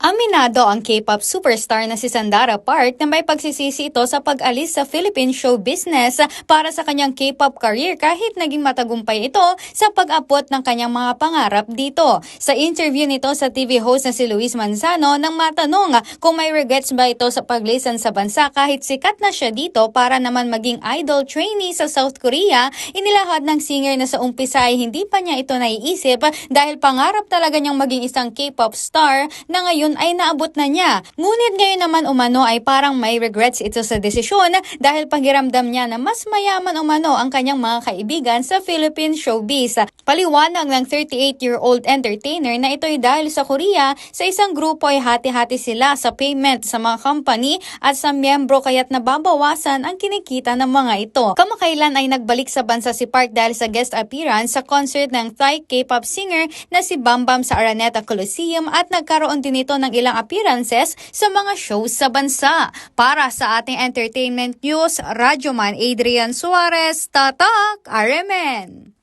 Aminado ang K-pop superstar na si Sandara Park na may pagsisisi ito sa pag-alis sa Philippine show business para sa kanyang K-pop career kahit naging matagumpay ito sa pag-abot ng kanyang mga pangarap dito. Sa interview nito sa TV host na si Luis Manzano nang matanong kung may regrets ba ito sa paglisan sa bansa kahit sikat na siya dito para naman maging idol trainee sa South Korea, inilahad ng singer na sa umpisa ay hindi pa niya ito naiisip dahil pangarap talaga niyang maging isang K-pop star na ngayon ay naabot na niya. Ngunit ngayon naman umano ay parang may regrets ito sa desisyon dahil pagiramdam niya na mas mayaman umano ang kanyang mga kaibigan sa Philippine showbiz. Paliwanag ng 38-year-old entertainer na ito'y dahil sa Korea, sa isang grupo ay hati-hati sila sa payment sa mga company at sa miyembro kaya't nababawasan ang kinikita ng mga ito. Kamakailan ay nagbalik sa bansa si Park dahil sa guest appearance sa concert ng Thai K-pop singer na si Bambam sa Araneta Coliseum at nagkaroon din ito ng ilang appearances sa mga shows sa bansa. Para sa ating entertainment news, Radyoman Adrian Suarez, Tatak, RMN.